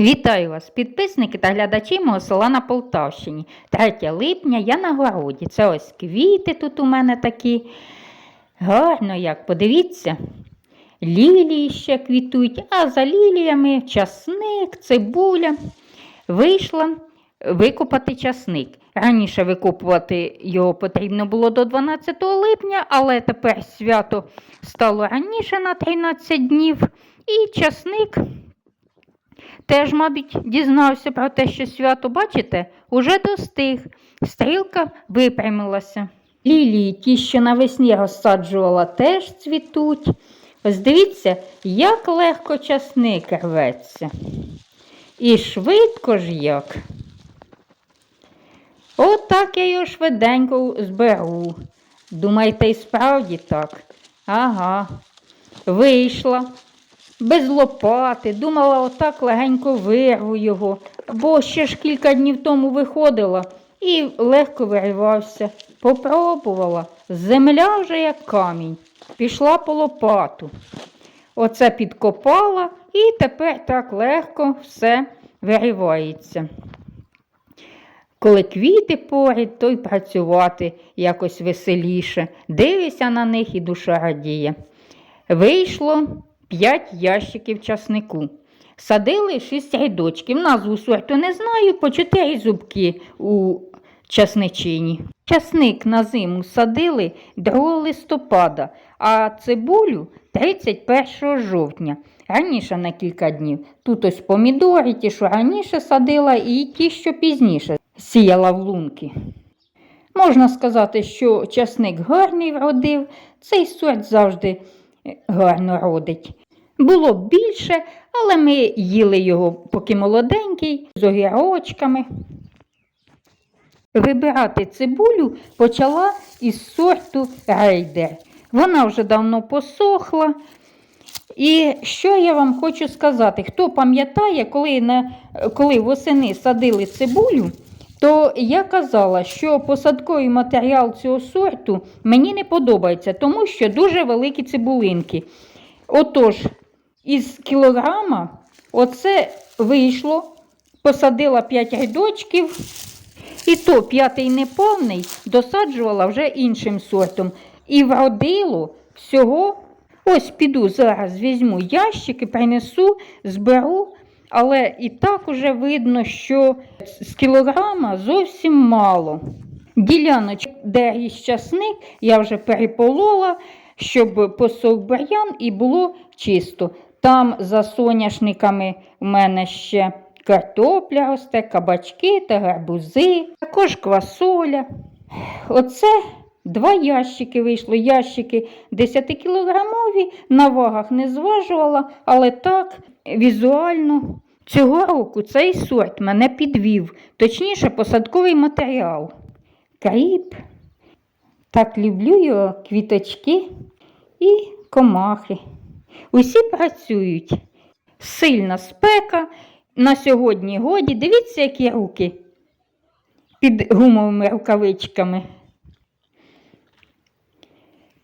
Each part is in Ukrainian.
Вітаю вас, підписники та глядачі мого села на Полтавщині. 3 липня я на городі. Це ось квіти тут у мене такі. Гарно як, подивіться. Лілії ще квітують, а за ліліями часник, цибуля. Вийшла викопати часник. Раніше викопувати його потрібно було до 12 липня, але тепер свято стало раніше на 13 днів. І часник Теж, мабуть, дізнався про те, що свято, бачите, уже достиг. Стрілка випрямилася. Лілії, ті, що навесні розсаджувала, теж цвітуть. Ось дивіться, як легко часник рветься. І швидко ж як. Отак я його швиденько зберу. Думаєте, і справді так? Ага, вийшла без лопати, думала, отак легенько вирву його, бо ще ж кілька днів тому виходила і легко виривався. Попробувала. Земля вже як камінь. Пішла по лопату. Оце підкопала і тепер так легко все виривається. Коли квіти поряд, то й працювати якось веселіше. Дивишся на них і душа радіє. Вийшло 5 ящиків часнику. Садили 6 рядочків. Назву сорту не знаю, по 4 зубки у часничині. Часник на зиму садили 2 листопада, а цибулю 31 жовтня. Раніше на кілька днів. Тут ось помідори, ті, що раніше садила, і ті, що пізніше сіяла в лунки. Можна сказати, що часник гарний вродив, цей сорт завжди гарно родить. Було б більше, але ми їли його поки молоденький, з огірочками. Вибирати цибулю почала із сорту рейдер. Вона вже давно посохла. І що я вам хочу сказати? Хто пам'ятає, коли, на, коли восени садили цибулю, то я казала, що посадковий матеріал цього сорту мені не подобається, тому що дуже великі цибулинки. Отож, із кілограма оце вийшло, посадила 5 рядочків, і то п'ятий неповний досаджувала вже іншим сортом. І вродило всього. Ось піду зараз візьму ящики, принесу, зберу, але і так уже видно, що з кілограма зовсім мало. Діляночок, де є часник, я вже переполола, щоб посох бур'ян і було чисто. Там за соняшниками в мене ще картопля росте, кабачки та гарбузи, також квасоля. Оце два ящики вийшло. Ящики 10-кілограмові, на вагах не зважувала, але так візуально. Цього року цей сорт мене підвів, точніше, посадковий матеріал. Кріп. Так люблю його квіточки і комахи. Усі працюють. Сильна спека. На сьогодні годі. Дивіться, які руки під гумовими рукавичками.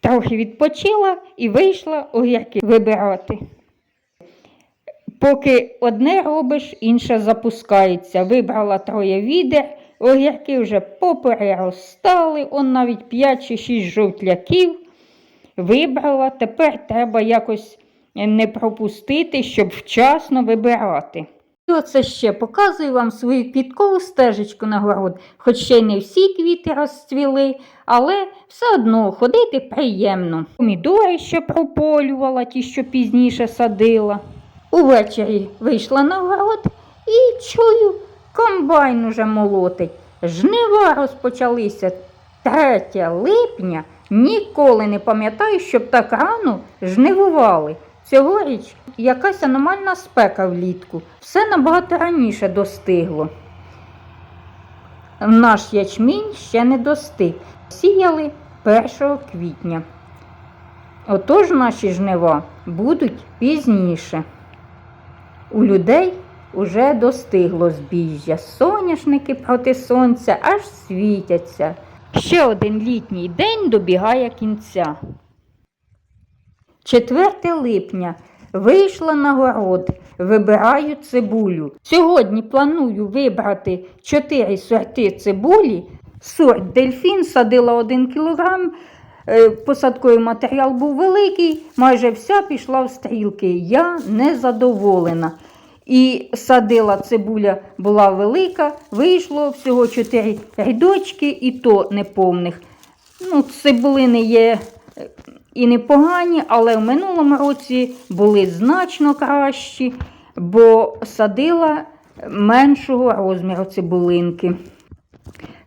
Трохи відпочила і вийшла огірки вибирати. Поки одне робиш, інше запускається. Вибрала троє відер, огірки вже попереростали, он навіть 5 чи 6 жовтляків вибрала. Тепер треба якось не пропустити, щоб вчасно вибирати. Оце ще показую вам свою квіткову стежечку на город, хоч ще й не всі квіти розцвіли, але все одно ходити приємно. Помідори ще прополювала, ті, що пізніше садила. Увечері вийшла на город і чую, комбайн уже молотить. Жнива розпочалися 3 липня. Ніколи не пам'ятаю, щоб так рано жнивували. Цьогоріч якась аномальна спека влітку. Все набагато раніше достигло. Наш ячмінь ще не достиг. Сіяли 1 квітня. Отож наші жнива будуть пізніше. У людей уже достигло збіжжя. Соняшники проти сонця аж світяться. Ще один літній день добігає кінця. 4 липня вийшла на город, вибираю цибулю. Сьогодні планую вибрати 4 сорти цибулі. Сорт дельфін садила 1 кілограм. Е, Посадковий матеріал був великий, майже вся пішла в стрілки. Я не задоволена. І садила цибуля була велика, вийшло всього 4 рядочки, і то неповних. Ну, цибулини є і непогані, але в минулому році були значно кращі, бо садила меншого розміру цибулинки.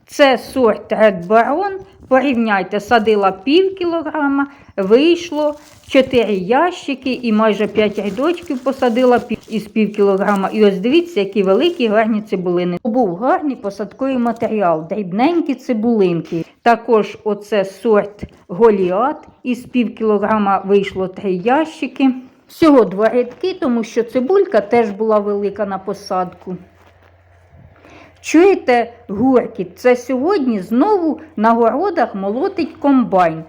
Це сорт Red Baron. Порівняйте, садила пів кілограма, вийшло 4 ящики і майже 5 рядочків посадила із пів кілограма. І ось дивіться, які великі гарні цибулини. Був гарний посадковий матеріал, дрібненькі цибулинки. Також оце сорт Голіат із пів кілограма вийшло 3 ящики. Всього два рядки, тому що цибулька теж була велика на посадку. Чуєте гуркіт? Це сьогодні знову на городах молотить комбайн.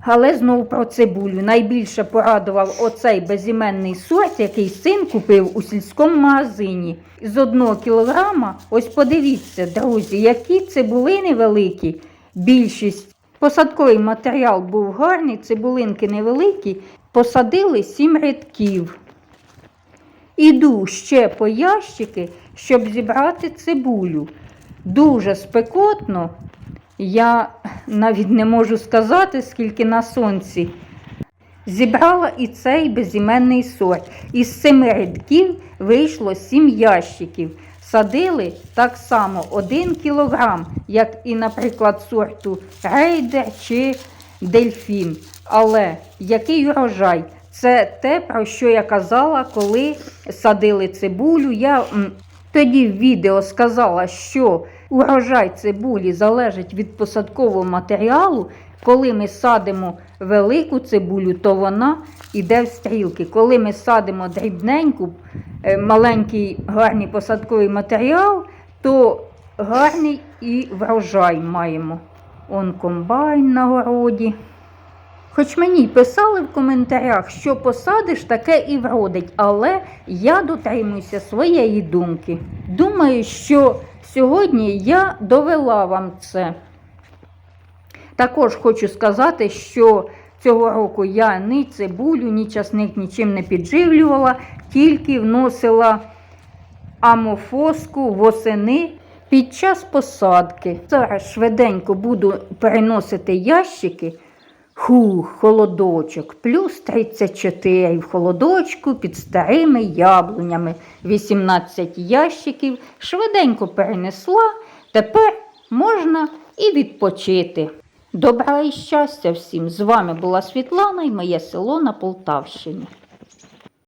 Але знову про цибулю. Найбільше порадував оцей безіменний сорт, який син купив у сільському магазині. З одного кілограма, ось подивіться, друзі, які цибулини великі. Більшість. Посадковий матеріал був гарний, цибулинки невеликі. Посадили сім рядків. Іду ще по ящики, щоб зібрати цибулю. Дуже спекотно. Я навіть не можу сказати, скільки на сонці. Зібрала і цей безіменний сорт. Із семи рядків вийшло сім ящиків. Садили так само 1 кілограм, як і, наприклад, сорту рейдер чи дельфін. Але який урожай? Це те, про що я казала, коли садили цибулю. Я тоді в відео сказала, що урожай цибулі залежить від посадкового матеріалу. Коли ми садимо велику цибулю, то вона йде в стрілки. Коли ми садимо дрібненьку, е, маленький гарний посадковий матеріал, то гарний і врожай маємо. Он комбайн на городі. Хоч мені писали в коментарях, що посадиш, таке і вродить, але я дотримуюся своєї думки. Думаю, що сьогодні я довела вам це. Також хочу сказати, що цього року я ні цибулю, ні часник нічим не підживлювала, тільки вносила амофоску восени під час посадки. Зараз швиденько буду переносити ящики. Хух, холодочок, плюс 34 в холодочку під старими яблунями. 18 ящиків. Швиденько перенесла. Тепер можна і відпочити. Добра і щастя всім! З вами була Світлана і моє село на Полтавщині.